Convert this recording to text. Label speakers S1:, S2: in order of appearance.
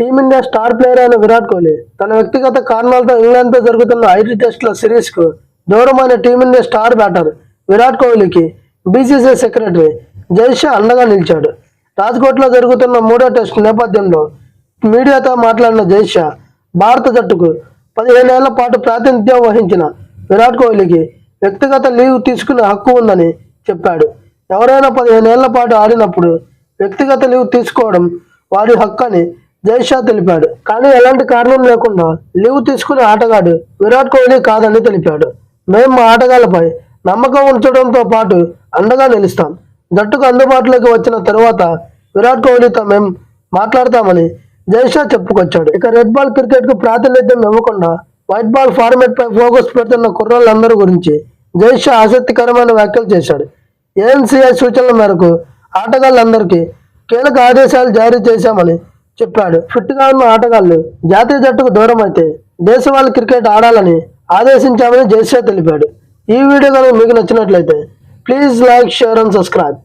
S1: Team India star player అయిన విరాట్ కోహ్లీ తన వ్యక్తిగత కారణాలతో ఇంగ్లాండ్తో జరుగుతున్న ఐదు టెస్టుల సిరీస్కు దూరమైన టీమిండియా స్టార్ బ్యాటర్ విరాట్ కోహ్లీకి బీసీసీ సెక్రటరీ జైషా అండగా నిలిచాడు. రాజ్కోట్లో జరుగుతున్న మూడో టెస్ట్ నేపథ్యంలో మీడియాతో మాట్లాడిన జైషా భారత జట్టుకు పదిహేనేళ్ళ పాటు ప్రాతినిధ్యం వహించిన విరాట్ కోహ్లీకి వ్యక్తిగత లీవ్ తీసుకునే హక్కు ఉందని చెప్పాడు. ఎవరైనా పదిహేనేళ్ళ పాటు ఆడినప్పుడు వ్యక్తిగత లీవ్ తీసుకోవడం వారి హక్కు అని జైషా తెలిపాడు. కానీ ఎలాంటి కారణం లేకుండా లీవ్ తీసుకునే ఆటగాడు విరాట్ కోహ్లీ కాదని తెలిపాడు. మేము మా ఆటగాళ్ళపై నమ్మకం ఉంచడంతో పాటు అండగా నిలుస్తాం. జట్టుకు అందుబాటులోకి వచ్చిన తరువాత విరాట్ కోహ్లీతో మేము మాట్లాడతామని జైషా చెప్పుకొచ్చాడు. ఇక రెడ్ బాల్ క్రికెట్కు ప్రాతినిధ్యం ఇవ్వకుండా వైట్ బాల్ ఫార్మెట్పై ఫోకస్ పెడుతున్న కుర్రాళ్ళందరి గురించి జైషా ఆసక్తికరమైన వ్యాఖ్యలు చేశాడు. ఏఎన్సీఐ సూచనల మేరకు ఆటగాళ్ళందరికీ కీలక ఆదేశాలు జారీ చేశామని చెప్పాడు. ఫిట్గా ఉన్న ఆటగాళ్ళు జాతీయ జట్టుకు దూరం అయితే దేశవాళీ క్రికెట్ ఆడాలని ఆదేశించామని జైసే తెలిపాడు. ఈ వీడియో కనుక మీకు నచ్చినట్లయితే please like share and subscribe.